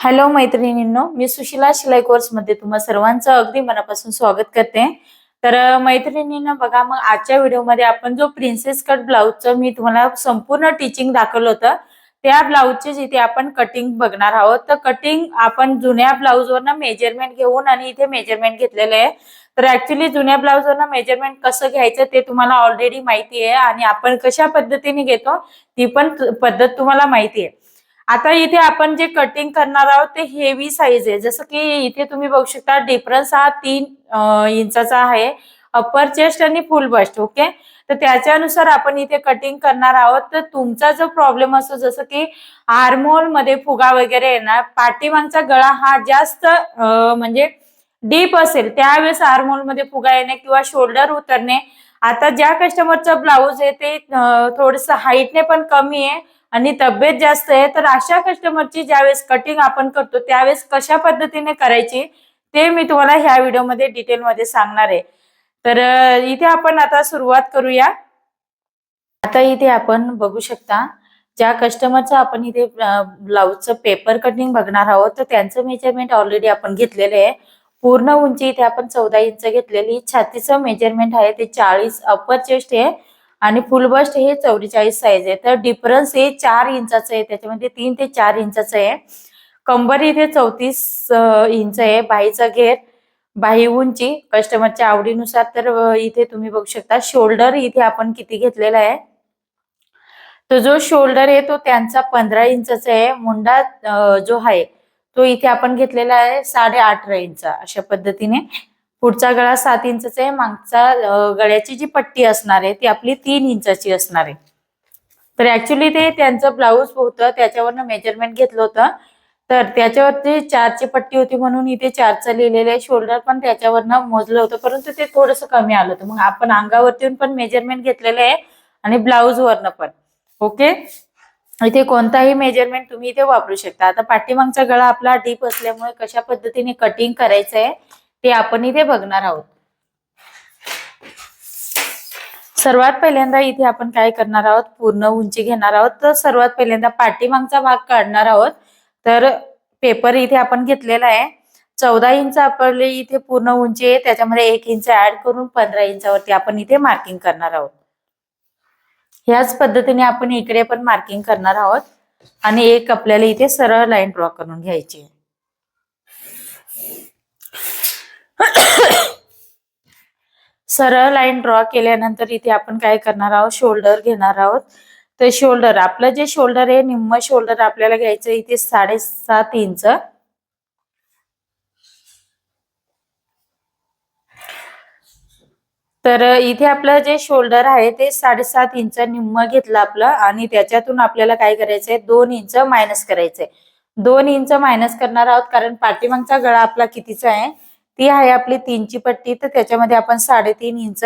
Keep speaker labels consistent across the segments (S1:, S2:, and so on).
S1: Hello मैत्रिणींनो मी सुशिला शिलाई कोर्समध्ये तुम्हा सर्वांचं अगदी मनापासून स्वागत करते. तर मैत्रिणींना बघा मग आजच्या व्हिडिओमध्ये आपण जो प्रिन्सेस कट ब्लाऊजचं मी तुम्हाला संपूर्ण टीचिंग दाखवलं होतं त्या ब्लाऊजचे जिथे आपण कटिंग बघणार आहोत तर कटिंग आपण जुन्या ब्लाऊजवर मेजरमेंट घेऊन आणि इथे मेजरमेंट घेतलेलं आहे. तर ऍक्च्युली जुन्या ब्लाऊजवर मेजरमेंट कसं घ्यायचं ते तुम्हाला ऑलरेडी माहिती आहे आणि आपण कशा पद्धतीने घेतो ती पण पद्धत तुम्हाला माहिती आहे. आता इथे आपण जे कटिंग करणार आहोत ते हेवी साईज आहे. जसं की इथे तुम्ही बघू शकता डिफरन्स हा तीन इंचाचा आहे. अप्पर चेस्ट आणि फुल बस्ट ओके तर त्याच्यानुसार आपण इथे कटिंग करणार आहोत. तर तुमचा जो प्रॉब्लेम असतो जसं की आर्मोलमध्ये फुगा वगैरे येणार पाठीमागचा गळा हा जास्त म्हणजे डीप असेल त्यावेळेस आर्मोलमध्ये फुगा येणे किंवा शोल्डर उतरणे. आता ज्या कस्टमरचं ब्लाऊज आहे ते थोडस हाईटने पण कमी आहे. आणि तब्येत जास्त आहे तर अशा कस्टमरची ज्यावेळेस कटिंग आपण करतो त्यावेळेस कशा पद्धतीने करायची ते मी तुम्हाला ह्या व्हिडिओमध्ये डिटेलमध्ये सांगणार आहे. तर इथे आपण आता सुरुवात करूया. आता इथे आपण बघू शकता ज्या कस्टमरचं आपण इथे ब्लाऊजचं पेपर कटिंग बघणार आहोत तर त्यांचं मेजरमेंट ऑलरेडी आपण घेतलेलं आहे. पूर्ण उंची इथे आपण चौदा इंच घेतलेली छातीचं मेजरमेंट आहे ते चाळीस अप्पर चेस्ट आहे. आणि फुल बस्ट हे चौवेचाळीस साईज आहे. तर डिफरन्स हे चार इंचाचं आहे. त्याच्यामध्ये तीन ते चार इंचाचं आहे. कंबर इथे चौतीस इंच आहे. बाईचा घेर बाही उंची. कस्टमरच्या आवडीनुसार तर इथे तुम्ही बघू शकता. शोल्डर इथे आपण किती घेतलेला आहे? तो जो शोल्डर आहे तो त्यांचा पंधरा इंचाचा आहे. मुंडा जो आहे तो इथे आपण घेतलेला आहे साडे अठरा इंच अशा पद्धतीने. पुढचा गळा सात इंचाचा आहे मागचा गळ्याची जी पट्टी असणार आहे ती आपली तीन इंचाची असणार आहे. तर ऍक्च्युली ते त्यांचं ब्लाऊज होतं त्याच्यावरनं मेजरमेंट घेतलं होतं. तर त्याच्यावरती चारची पट्टी होती म्हणून इथे चारचं लिहिलेलं आहे. शोल्डर पण त्याच्यावरनं मोजलं होतं परंतु ते थोडंसं कमी आलं होतं. मग आपण अंगावरती पण मेजरमेंट घेतलेलं आहे आणि ब्लाऊज वरनं पण. ओके इथे कोणताही मेजरमेंट तुम्ही इथे वापरू शकता. आता पाठीमागचा गळा आपला डीप असल्यामुळे कशा पद्धतीने कटिंग करायचं आहे ते आपण इथे बघणार आहोत. सर्वात पहिल्यांदा इथे आपण काय करणार आहोत? पूर्ण उंची घेणार आहोत. तर सर्वात पहिल्यांदा पाठीमागचा भाग काढणार आहोत. तर पेपर इथे आपण घेतलेला आहे. चौदा इंच आपले इथे पूर्ण उंची आहे. त्याच्यामध्ये एक इंच ऍड करून पंधरा इंचावरती आपण इथे मार्किंग करणार आहोत. ह्याच पद्धतीने आपण इकडे पण मार्किंग करणार आहोत. आणि एक आपल्याला इथे सरळ लाईन ड्रॉ करून घ्यायची आहे. सरळ लाईन ड्रॉ केल्यानंतर इथे आपण काय करणार आहोत? शोल्डर घेणार आहोत. तर शोल्डर आपलं जे शोल्डर आहे निम्म शोल्डर आपल्याला घ्यायचं इथे साडेसात इंच तर इथे आपलं जे शोल्डर आहे ते साडेसात इंच निम्म घेतलं आपलं आणि त्याच्यातून आपल्याला काय करायचंय? दोन इंच मायनस करायचंय. दोन इंच मायनस करणार आहोत कारण पाठीमागचा गळा आपला कितीचा आहे? ती आहे आपली तीनची पट्टी तर त्याच्यामध्ये आपण साडेतीन इंच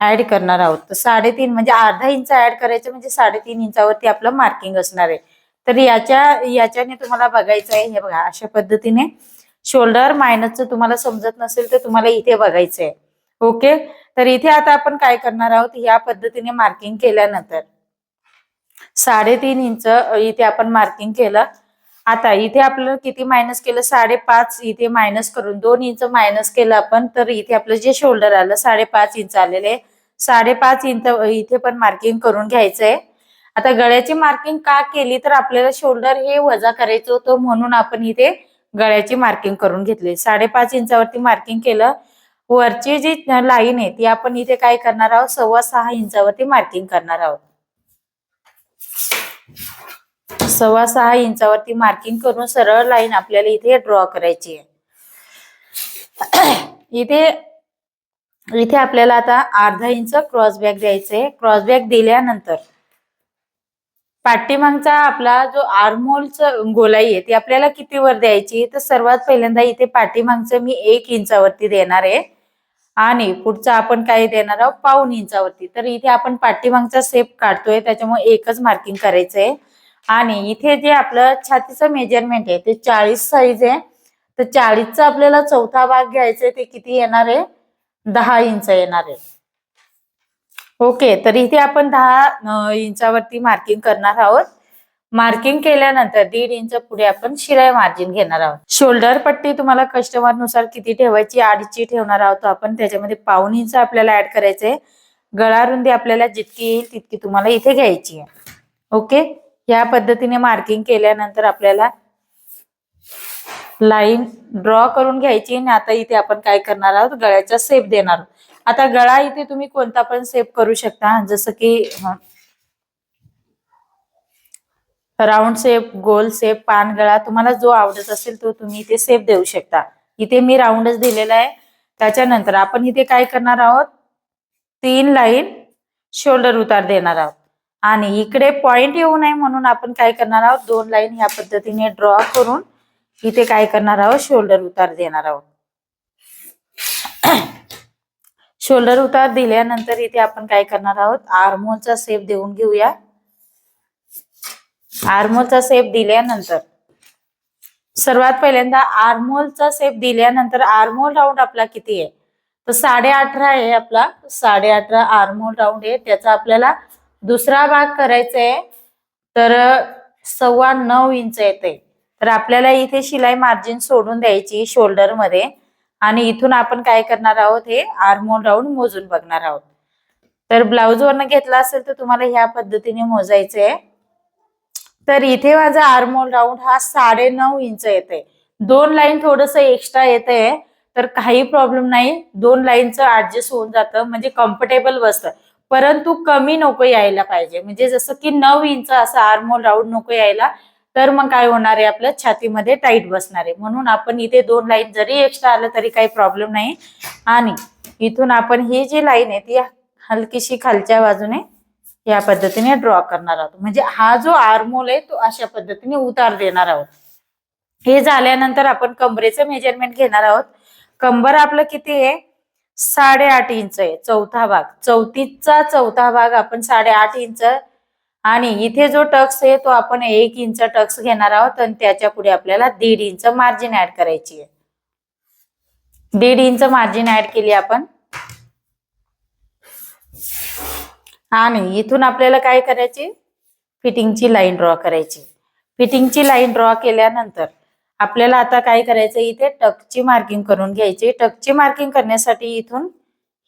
S1: ऍड करणार आहोत. तर साडेतीन म्हणजे अर्धा इंच ऍड करायचं म्हणजे साडेतीन इंचावरती आपलं मार्किंग असणार आहे. तर याच्या याच्याने तुम्हाला बघायचं आहे हे बघा अशा पद्धतीने शोल्डर मायनसचं तुम्हाला समजत नसेल तर तुम्हाला इथे बघायचं आहे. ओके तर इथे आता आपण काय करणार आहोत? या पद्धतीने मार्किंग केल्यानंतर साडेतीन इंच इथे आपण मार्किंग केलं. आता इथे आपल्याला किती मायनस केलं? साडेपाच इथे मायनस करून दोन इंच मायनस केलं आपण तर इथे आपलं जे शोल्डर आलं साडेपाच इंच आलेले. साडेपाच इंच इथे पण मार्किंग करून घ्यायचंय. आता गळ्याची मार्किंग का केली तर आपल्याला शोल्डर हे वजा करायचं होतं म्हणून आपण इथे गळ्याची मार्किंग करून घेतली. साडेपाच इंचावरती मार्किंग केलं. वरची जी लाईन आहे ती आपण इथे काय करणार आहोत? सव्वा सहा इंचावरती मार्किंग करणार आहोत. सव्वा सहा इंचावरती मार्किंग करून सरळ लाईन आपल्याला इथे ड्रॉ करायची आहे. इथे इथे आपल्याला आता अर्धा इंच क्रॉस बॅग द्यायचंय क्रॉस बॅग दिल्यानंतर पाठीमागचा आपला जो आर्मोलचा गोलाई आहे ती आपल्याला किती वर द्यायची? तर सर्वात पहिल्यांदा इथे पाठीमागचं मी एक इंचावरती देणार आहे. आणि पुढचा आपण काय देणार आहोत? पाऊन इंचावरती. तर इथे आपण पाठीमागचा सेप काढतोय त्याच्यामुळे एकच मार्किंग करायचंय. आणि इथे जे आपलं छातीचं मेजरमेंट आहे ते चाळीस साईज आहे. तर चाळीसचा आपल्याला चौथा भाग घ्यायचा आहे ते किती येणार आहे? दहा इंच येणार आहे. ओके तर इथे आपण दहा इंचावरती मार्किंग करणार आहोत. मार्किंग केल्यानंतर दीड इंच पुढे आपण शिलाई मार्जिन घेणार आहोत. शोल्डर पट्टी तुम्हाला कस्टमरनुसार किती ठेवायची? अडीचची ठेवणार आहोत. आपण त्याच्यामध्ये पाऊन इंच आपल्याला ऍड करायचंय. गळा रुंदी आपल्याला जितकी येईल तितकी तुम्हाला इथे घ्यायची आहे. ओके या पद्धतीने मार्किंग केल्यानंतर आपल्याला लाईन ड्रॉ करून घ्यायची आणि आता इथे आपण काय करणार आहोत? गळ्याचा सेप देणार आहोत. आता गळा इथे तुम्ही कोणता पण सेप करू शकता. जसं की राऊंड सेप गोल सेप पान गळा तुम्हाला जो आवडत असेल तो तुम्ही इथे सेप देऊ शकता. इथे मी राऊंडच दिलेला आहे. त्याच्यानंतर आपण इथे काय करणार आहोत? तीन लाईन शोल्डर उतार देणार आहोत. आणि इकडे पॉइंट येऊ नये म्हणून आपण काय करणार आहोत? दोन लाईन ह्या पद्धतीने ड्रॉ करून इथे काय करणार आहोत? शोल्डर उतार देणार आहोत. शोल्डर उतार दिल्यानंतर इथे आपण काय करणार आहोत? आर्मोलचा सेप देऊन घेऊया. आर्मोलचा सेप दिल्यानंतर सर्वात पहिल्यांदा आर्मोलचा सेप दिल्यानंतर आर्मोल राऊंड आपला किती आहे? तर साडे अठरा आहे आपला. साडे अठरा आर्मोल राऊंड आहे. त्याचा आपल्याला दुसरा भाग करायचा आहे तर सव्वा नऊ इंच येते तर आपल्याला इथे शिलाई मार्जिन सोडून द्यायची शोल्डरमध्ये. आणि इथून आपण काय करणार आहोत हे आर्मोल राऊंड मोजून बघणार आहोत. तर ब्लाऊज वरनं घेतला असेल तर तुम्हाला ह्या पद्धतीने मोजायचं आहे. तर इथे माझा आर्मोल राऊंड हा साडे नऊ इंच येते दोन लाईन थोडस एक्स्ट्रा येते तर काही प्रॉब्लेम नाही दोन लाईनचं ऍडजस्ट होऊन जातं म्हणजे कम्फर्टेबल बसतं. परंतु कमी नको यायला पाहिजे. म्हणजे जसं की नऊ इंच असं आर्मोल राऊंड नको यायला तर मग काय होणार आहे आपल्या छातीमध्ये टाईट बसणार आहे. म्हणून आपण इथे दोन लाईन जरी एक्स्ट्रा आलं तरी काही प्रॉब्लेम नाही. आणि इथून आपण ही जी लाईन आहे ती हलकीशी खालच्या बाजूने या पद्धतीने ड्रॉ करणार आहोत. म्हणजे हा जो आर्मोल आहे तो अशा पद्धतीने उतार देणार आहोत. हे झाल्यानंतर आपण कमरेचं मेजरमेंट घेणार आहोत. कंबर आपलं किती आहे? साडेआठ इंच आहे चौथा भाग. चौतीसचा चौथा भाग आपण साडेआठ इंच. आणि इथे जो टक्स आहे तो आपण एक इंच टक्स घेणार आहोत आणि त्याच्या पुढे आपल्याला दीड इंच मार्जिन ऍड करायची आहे. दीड इंच मार्जिन ऍड केली आपण. आणि इथून आपल्याला काय करायची? फिटिंगची लाईन ड्रॉ करायची. फिटिंगची लाईन ड्रॉ केल्यानंतर आपल्याला आता काय करायचं इथे? टकची मार्किंग करून घ्यायची. टकची मार्किंग करण्यासाठी इथून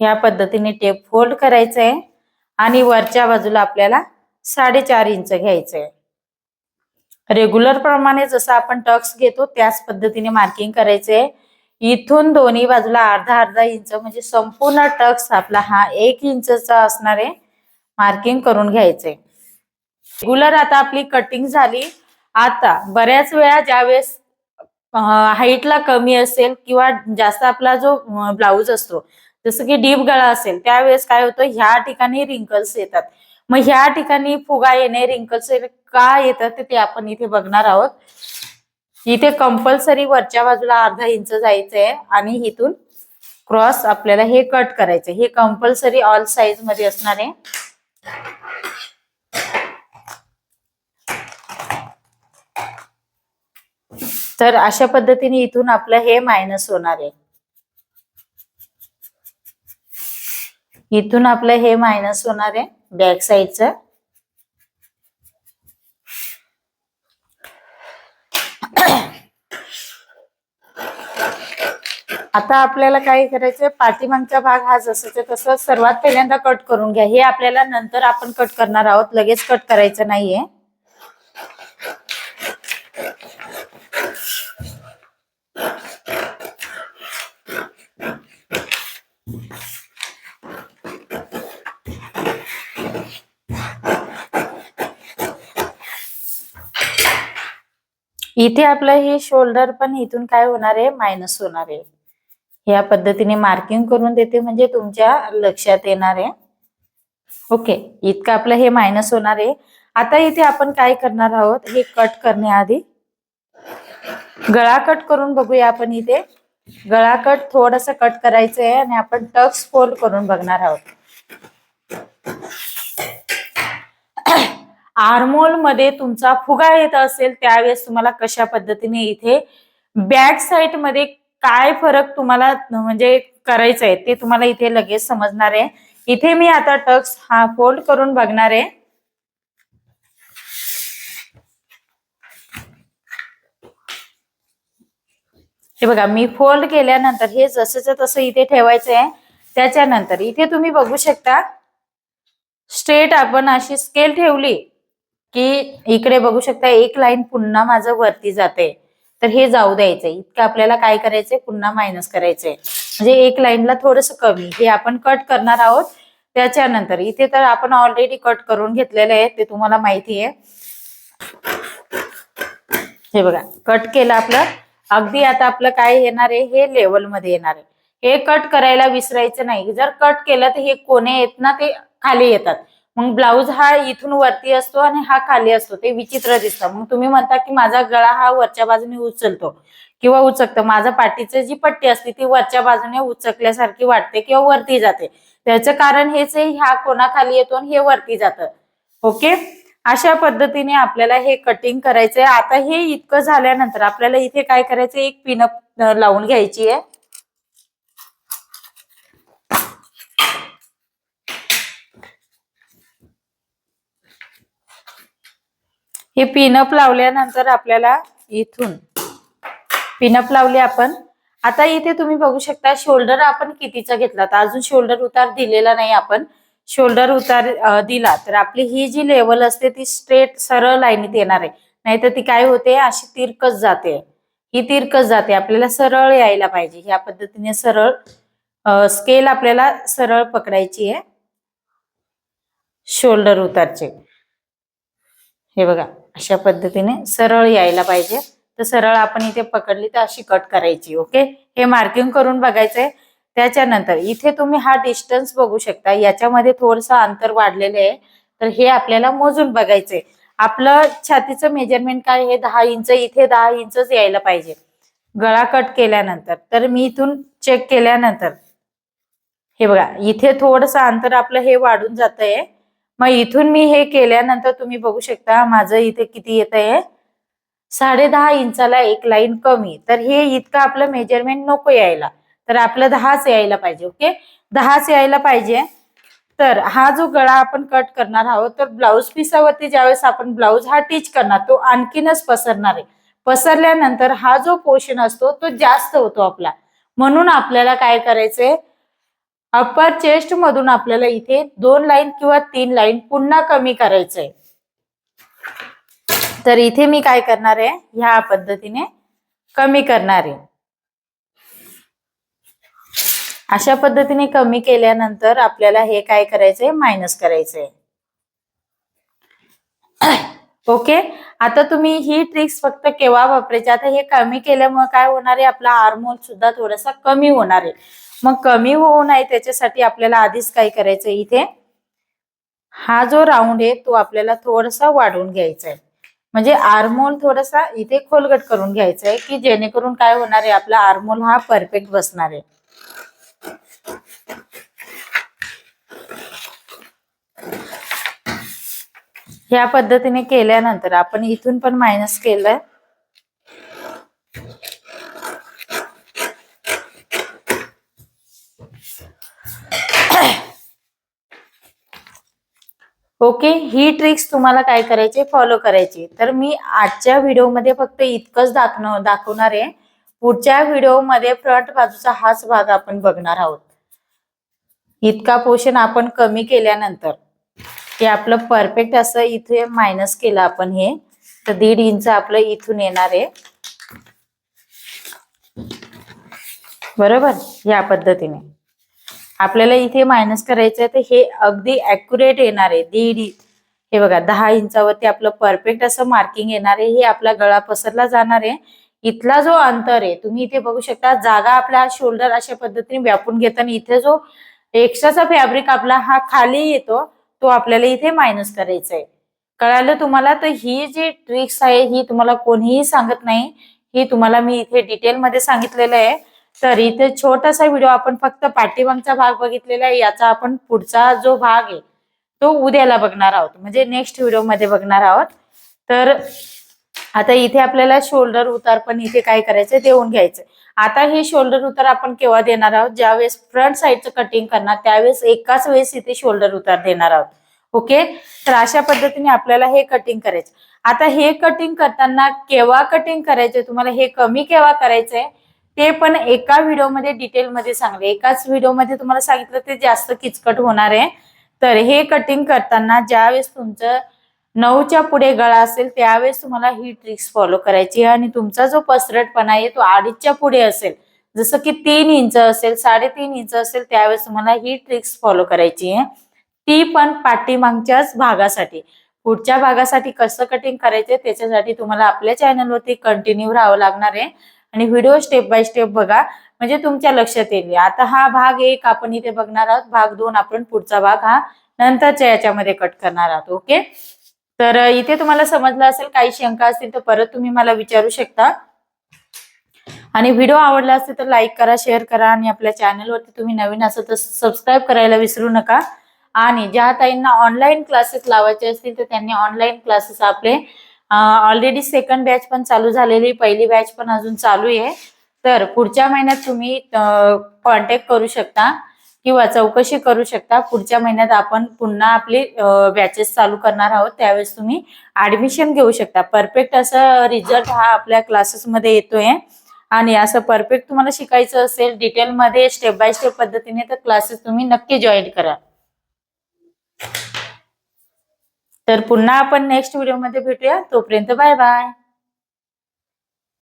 S1: ह्या पद्धतीने टेप फोल्ड करायचं आहे आणि वरच्या बाजूला आपल्याला साडेचार इंच घ्यायचंय. रेग्युलर प्रमाणे जसं आपण टक्स घेतो त्याच पद्धतीने मार्किंग करायचंय. इथून दोन्ही बाजूला अर्धा अर्धा इंच म्हणजे संपूर्ण टक्स आपला हा एक इंचचा असणार आहे मार्किंग करून घ्यायचंय. रेग्युलर आता आपली कटिंग झाली. आता बऱ्याच वेळा ज्यावेळेस हाईटला कमी असेल किंवा जास्त आपला जो ब्लाऊज असतो जसं की डीप गळा असेल त्यावेळेस काय होतं ह्या ठिकाणी रिंकल्स येतात. मग ह्या ठिकाणी फुगा येणे रिंकल्स का येतात ते आपण इथे बघणार आहोत. इथे कंपल्सरी वरच्या बाजूला अर्धा इंच जायचंय आणि इथून क्रॉस आपल्याला हे कट करायचं हे कंपल्सरी ऑल साईजमध्ये असणार आहे. तर अशा पद्धतीने इथून आपलं हे मायनस होणार आहे. इथून आपलं हे मायनस होणार आहे बॅक साईडचं आता आपल्याला काय करायचंय? पाठीमागचा भाग हा जसं तसं सर्वात पहिल्यांदा कट करून घ्या. हे आपल्याला नंतर आपण कट करणार आहोत. लगेच कट करायचं नाहीये. इथे आपलं हे शोल्डर पण इथून काय होणार आहे? मायनस होणार आहे. या पद्धतीने मार्किंग करून देते म्हणजे तुमच्या लक्षात येणार आहे. ओके इतकं आपलं हे मायनस होणार आहे. आता इथे आपण काय करणार आहोत? हे कट करण्याआधी गळा कट करून बघूया आपण इथे. गळा कट थोडस कट करायचं आहे आणि आपण टक्स फोल्ड करून बघणार आहोत. आर्मोलमध्ये तुमचा फुगा येत असेल त्यावेळेस तुम्हाला कशा पद्धतीने इथे बॅक साईडमध्ये काय फरक तुम्हाला म्हणजे करायचं आहे ते तुम्हाला इथे लगेच समजणार आहे. इथे मी आता टक्स हा फोल्ड करून बघणार आहे. हे बघा मी फोल्ड केल्यानंतर हे जसंच तसं इथे ठेवायचं आहे त्याच्यानंतर इथे तुम्ही बघू शकता स्ट्रेट आपण अशी स्केल ठेवली की इकडे बघू शकता एक लाईन पुन्हा माझं वरती जाते. तर हे जाऊ द्यायचंय. इतकं आपल्याला काय करायचंय? पुन्हा मायनस करायचंय. म्हणजे एक लाईनला थोडस कमी. हे आपण कट करणार आहोत त्याच्यानंतर. इथे तर आपण ऑलरेडी कट करून घेतलेलं आहे. ते तुम्हाला माहिती आहे. हे बघा. कट केलं आपलं. अगदी आता आपलं काय येणार आहे? हे लेवलमध्ये येणार आहे. हे कट करायला विसरायचं नाही. जर कट केलं तर हे कोणे येत ना ते खाली येतात. मग ब्लाऊज हा इथून वरती असतो आणि हा खाली असतो ते विचित्र दिसतं. मग तुम्ही म्हणता की माझा गळा हा वरच्या बाजूने उचलतो किंवा उचकतं. माझा पाठीची जी पट्टी असते ती वरच्या बाजूने उचकल्यासारखी वाटते किंवा वरती जाते. त्याचं कारण हेच आहे ह्या कोणाखाली येतो आणि हे वरती जातं. ओके? अशा पद्धतीने आपल्याला हे कटिंग करायचंय. आता हे इतकं झाल्यानंतर आपल्याला इथे काय करायचं एक पिनअप लावून घ्यायची आहे. हे पिनअप लावल्यानंतर आपल्याला इथून पिनअप लावले आपण. आता इथे तुम्ही बघू शकता शोल्डर आपण कितीचा घेतला? तर अजून शोल्डर उतार दिलेला नाही आपण. शोल्डर उतार दिला तर आपली ही जी लेवल असते ती स्ट्रेट सरळ लाईनीत येणार आहे. नाहीतर ती काय होते? अशी तिरकस जाते. ही तिरकस जाते. आपल्याला सरळ यायला पाहिजे. ह्या पद्धतीने सरळ स्केल आपल्याला सरळ पकडायची आहे. शोल्डर उतारचे. हे बघा. अशा पद्धतीने सरळ यायला पाहिजे. तर सरळ आपण इथे पकडली तर अशी कट करायची ओके हे मार्किंग करून बघायचंय. त्याच्यानंतर इथे तुम्ही हा डिस्टन्स बघू शकता. याच्यामध्ये थोडस अंतर वाढलेलं आहे. तर हे आपल्याला मोजून बघायचंय. आपलं छातीचं मेजरमेंट काय हे दहा इंच इथे दहा इंचच यायला पाहिजे. गळा कट केल्यानंतर. तर मी इथून चेक केल्यानंतर. हे बघा इथे थोडस अंतर आपलं हे वाढून जात आहे मग इथून मी हे केल्यानंतर तुम्ही बघू शकता माझं इथे किती येत आहे साडे दहा इंचाला एक लाईन कमी. तर हे इतकं आपलं मेजरमेंट नको यायला. तर आपलं दहाच यायला पाहिजे ओके? दहाच यायला पाहिजे. तर हा जो गळा आपण कट करणार आहोत तर ब्लाऊज पिसावरती ज्यावेळेस आपण ब्लाऊज हा टीच करणार तो आणखीनच पसरणार आहे. पसरल्यानंतर हा जो पोर्शन असतो तो जास्त होतो आपला. म्हणून आपल्याला काय करायचंय? अप्पर चेस्ट मधून आपल्याला इथे दोन लाईन किंवा तीन लाईन पुन्हा कमी करायचंय. तर इथे मी काय करणार आहे? ह्या पद्धतीने कमी करणार आहे. अशा पद्धतीने कमी केल्यानंतर आपल्याला हे काय करायचंय? मायनस करायचंय. ओके? आता तुम्ही ही ट्रिक्स फक्त केव्हा वापरायची आता हे कमी केल्यामुळे काय होणार आहे? आपला आर्मोल सुद्धा थोडासा कमी होणार आहे. मग कमी होऊ नये त्याच्यासाठी आपल्याला आधीच काय करायचं इथे? हा जो राऊंड आहे तो आपल्याला थोडासा वाढवून घ्यायचा आहे. म्हणजे आर्मोल थोडासा इथे खोलगट करून घ्यायचा आहे की जेणेकरून काय होणार आहे? आपला आर्मोल हा परफेक्ट बसणार आहे. ह्या पद्धतीने केल्यानंतर आपण इथून पण मायनस केलंय. ओके ही ट्रिक्स तुम्हाला काय करायची फॉलो करायची. तर मी आजच्या व्हिडिओमध्ये फक्त इतकंच दाखव दाखवणार आहे. पुढच्या व्हिडिओमध्ये फ्रंट बाजूचा हाच भाग आपण बघणार आहोत. इतका पोषण आपण कमी केल्यानंतर. हे आपलं परफेक्ट असं इथे मायनस केलं आपण हे. तर दीड इंच आपलं इथून येणार आहे. बरोबर? या पद्धतीने. आपल्याला इथे मायनस करायचं आहे तर हे अगदी अॅक्युरेट येणार आहे. दीड इ- हे बघा दहा इंचावरती आपलं परफेक्ट असं मार्किंग येणार आहे. हे आपला गळा पसरला जाणार आहे. इथला जो अंतर आहे तुम्ही इथे बघू शकता जागा आपला शोल्डर अशा पद्धतीने व्यापून घेताना इथे जो एक्स्ट्राचा फॅब्रिक आपला हा खाली येतो तो आपल्याला इथे मायनस करायचा आहे कळालं तुम्हाला? तर ही जी ट्रिक्स आहे ही तुम्हाला कोणीही सांगत नाही. ही तुम्हाला मी इथे डिटेलमध्ये सांगितलेलं आहे. तर इथे छोटासा व्हिडिओ आपण फक्त पाठीमागचा भाग बघितलेला आहे. याचा आपण पुढचा जो भाग आहे तो उद्याला बघणार आहोत. म्हणजे नेक्स्ट व्हिडिओमध्ये बघणार आहोत. तर आता इथे आपल्याला शोल्डर उतार पण इथे काय करायचं होऊन घ्यायचं आता हे शोल्डर उतार आपण केव्हा देणार आहोत? ज्यावेळेस फ्रंट साईडचं कटिंग करणार त्यावेळेस एकाच वेळेस इथे शोल्डर उतार देणार आहोत. ओके तर अशा पद्धतीने आपल्याला हे कटिंग करायचं. आता हे कटिंग करताना केव्हा कटिंग करायचंय? तुम्हाला हे कमी केव्हा करायचंय? ते पण एका व्हिडिओमध्ये डिटेलमध्ये सांगले एकाच व्हिडिओमध्ये तुम्हाला सांगितलं ते जास्त किचकट होणार आहे. तर हे कटिंग करताना ज्यावेळेस तुमचं नऊच्या पुढे गळा असेल त्यावेळेस तुम्हाला ही ट्रिक्स फॉलो करायची आहे. आणि तुमचा जो पसरटपणा आहे तो अडीचच्या पुढे असेल. जसं की तीन इंच असेल साडेतीन इंच असेल त्यावेळेस तुम्हाला ही ट्रिक्स फॉलो करायची आहे. ती पण पाठीमागच्याच भागासाठी. पुढच्या भागासाठी कसं कटिंग करायचं त्याच्यासाठी तुम्हाला आपल्या चॅनलवरती कंटिन्यू राहावं लागणार आहे. आणि व्हिडिओ स्टेप बाय स्टेप बघा. म्हणजे तुमच्या लक्षात येईल. आता हा भाग एक आपण इथे बघणार आहोत. भाग दोन आपण पुढचा भाग हा नंतरच्या याच्यामध्ये कट करणार आहोत. ओके तर इथे तुम्हाला समजलं असेल काही शंका असतील तर परत तुम्ही मला विचारू शकता. आणि व्हिडिओ आवडला असेल तर लाईक करा शेअर करा आणि आपल्या चॅनलवरती तुम्ही नवीन असेल तर सबस्क्राईब करायला विसरू नका. आणि ज्या ताईंना ऑनलाईन क्लासेस लावायचे असतील तर त्यांनी ऑनलाईन क्लासेस आपले ऑलरेडी सेकंड बॅच पण चालू झालेली पहिली बॅच पण अजून चालू आहे. तर पुढच्या महिन्यात तुम्ही कॉन्टॅक्ट करू शकता. किंवा चौकशी करू शकता. पुढच्या महिन्यात आपण पुन्हा आपली बॅचेस चालू करणार आहोत. त्यावेळेस तुम्ही ऍडमिशन घेऊ शकता. परफेक्ट असा रिझल्ट हा आपल्या क्लासेसमध्ये येतोय. आणि असं परफेक्ट तुम्हाला शिकायचं असेल डिटेलमध्ये स्टेप बाय स्टेप पद्धतीने तर क्लासेस तुम्ही नक्की जॉईन करा. तर पुन्हा आपण नेक्स्ट व्हिडिओमध्ये भेटूया. तोपर्यंत बाय बाय